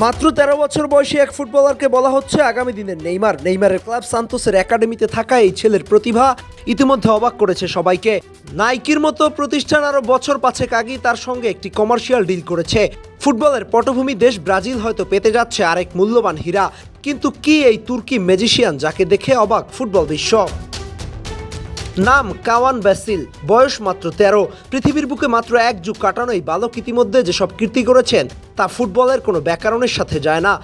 মাত্র তেরো বছর বয়সী এক ফুটবলারকে বলা হচ্ছে আগামী দিনের নেইমার। নেইমারের ক্লাব সান্তোসের একাডেমিতে থাকা এই ছেলের প্রতিভা ইতিমধ্যে অবাক করেছে সবাইকে। নাইকির মতো প্রতিষ্ঠান আরও বছর পাঁচেক আগেই তার সঙ্গে একটি কমার্শিয়াল ডিল করেছে। ফুটবলের পটভূমি দেশ ব্রাজিল হয়তো পেতে যাচ্ছে আরেক মূল্যবান হীরা। কিন্তু কি এই তুর্কি ম্যাজিশিয়ান যাকে দেখে অবাক ফুটবল বিশ্ব? নাম কাওয়ান ব্যাসিল। বয়স মাত্র তেরো। পৃথিবীর বুকে মাত্র এক যুগ কাটানো এই বালক ইতিমধ্যে যেসব কীর্তি করেছেন, তা ফুটবলের কোনো ব্যাকরণের সাথে যায় না।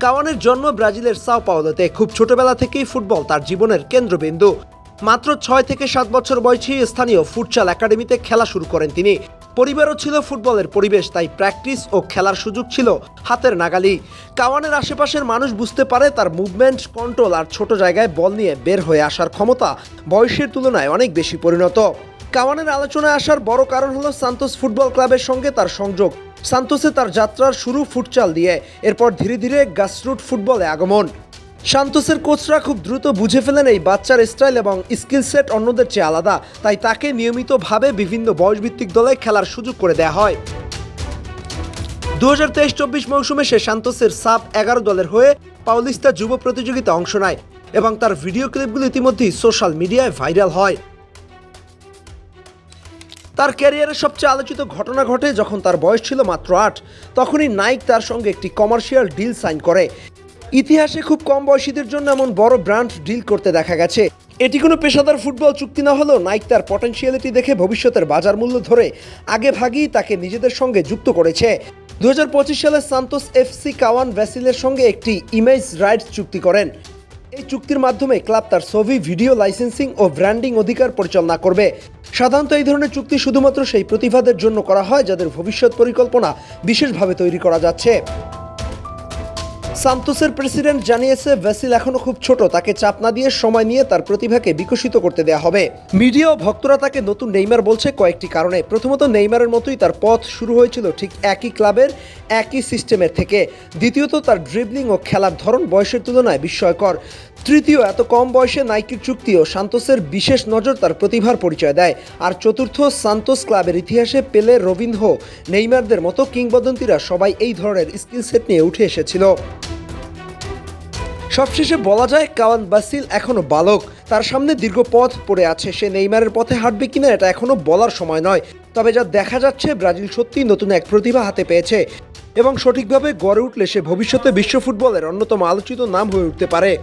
কাওয়ানের জন্ম ব্রাজিলের সাও পাওলোতে, খুব ছোটবেলা থেকেই ফুটবল তার জীবনের কেন্দ্রবিন্দু। মাত্র ছয় থেকে সাত বছর বয়সী স্থানীয় ফুটচাল একাডেমিতে খেলা শুরু করেন তিনি। পরিবারও ছিল ফুটবলের পরিবেশ, তাই প্র্যাকটিস ও খেলার সুযোগ ছিল হাতের নাগালি কাওয়ানের আশেপাশের মানুষ বুঝতে পারে তার মুভমেন্ট, কন্ট্রোল আর ছোট জায়গায় বল নিয়ে বের হয়ে আসার ক্ষমতা বয়সের তুলনায় অনেক বেশি পরিণত। কাওয়ানের আলোচনায় আসার বড় কারণ হলো সান্তোস ফুটবল ক্লাবের সঙ্গে তার সংযোগ। সান্তোসে তার যাত্রার শুরু ফুটচাল দিয়ে, এরপর ধীরে ধীরে গাসরুট ফুটবলে আগমন। সান্তোসের কোচরা খুব দ্রুত বুঝে ফেলেন এই বাচ্চার স্টাইল এবং স্কিল সেট অন্যদের চেয়ে আলাদা। তাই তাকে নিয়মিতভাবে বিভিন্ন বয়সভিত্তিক দলে খেলার সুযোগ করে দেওয়া হয়। দু হাজার তেইশ চব্বিশ মৌসুমে সে সান্তোসের সাব এগারো দলের হয়ে পাউলিস্তা যুব প্রতিযোগিতা অংশ নেয় এবং তার ভিডিও ক্লিপগুলো ইতিমধ্যেই সোশ্যাল মিডিয়ায় ভাইরাল হয়। তার ক্যারিয়ারের সবচেয়ে আলোচিত ঘটনা ঘটে যখন তার বয়স ছিল মাত্র আট, তখনই নাইক তার সঙ্গে একটি কমার্শিয়াল ডিল সাইন করে। ইতিহাসে খুব কম বয়সীদের জন্য এমন বড় ব্র্যান্ড ডিল করতে দেখা গেছে। এটি কোনো পেশাদার ফুটবল চুক্তি না হলেও নাইক তার পটেনশিয়ালিটি দেখে ভবিষ্যতের বাজার মূল্য ধরে আগে ভাগেই তাকে নিজেদের সঙ্গে যুক্ত করেছে। দু পঁচিশ সালে সান্তোস এফসি কাওয়ান ভ্যাসিলের সঙ্গে একটি ইমেজ রাইটস চুক্তি করেন। এই চুক্তির মাধ্যমে ক্লাব তার ছবি, ভিডিও লাইসেন্সিং ও ব্র্যান্ডিং অধিকার পরিচালনা করবে। সাধারণত এই ধরনের চুক্তি শুধুমাত্র সেই প্রতিভাদের জন্য করা হয়, যাদের ভবিষ্যৎ পরিকল্পনা বিশেষভাবে তৈরি করা যাচ্ছে। সান্তোসের প্রেসিডেন্ট জানিয়েছে ভেসিল এখনও খুব ছোট, তাকে চাপ না দিয়ে সময় নিয়ে তার প্রতিভাকে বিকশিত করতে দেয়া হবে। মিডিয়া ও ভক্তরা তাকে নতুন নেইমার বলছে কয়েকটি কারণে। প্রথমত, নেইমারের মতোই তার পথ শুরু হয়েছিল ঠিক একই ক্লাবের, একই সিস্টেমের থেকে। দ্বিতীয়ত, তার ড্রিবলিং ও খেলার ধরন বয়সের তুলনায় বিস্ময়কর। তৃতীয়, এত কম বয়সে নাইকির চুক্তিও সান্তোসের বিশেষ নজর তার প্রতিভার পরিচয় দেয়। আর চতুর্থ, সান্তোস ক্লাবের ইতিহাসে পেলে রবিনহো নেইমারদের মতো কিংবদন্তিরা সবাই এই ধরনের স্কিল সেট নিয়ে উঠে এসেছিল। সবশেষে বলা যায়, কাওয়ান বাসিল এখনও বালক। তার সামনে দীর্ঘ পথ পড়ে আছে। সে নেইমারের পথে হাঁটবে কিনা এটা এখনও বলার সময় নয়। তবে যা দেখা যাচ্ছে, ব্রাজিল সত্যিই নতুন এক প্রতিভা হাতে পেয়েছে। এবং সঠিকভাবে গড়ে উঠলে সে ভবিষ্যতে বিশ্ব ফুটবলের অন্যতম আলোচিত নাম হয়ে উঠতে পারে।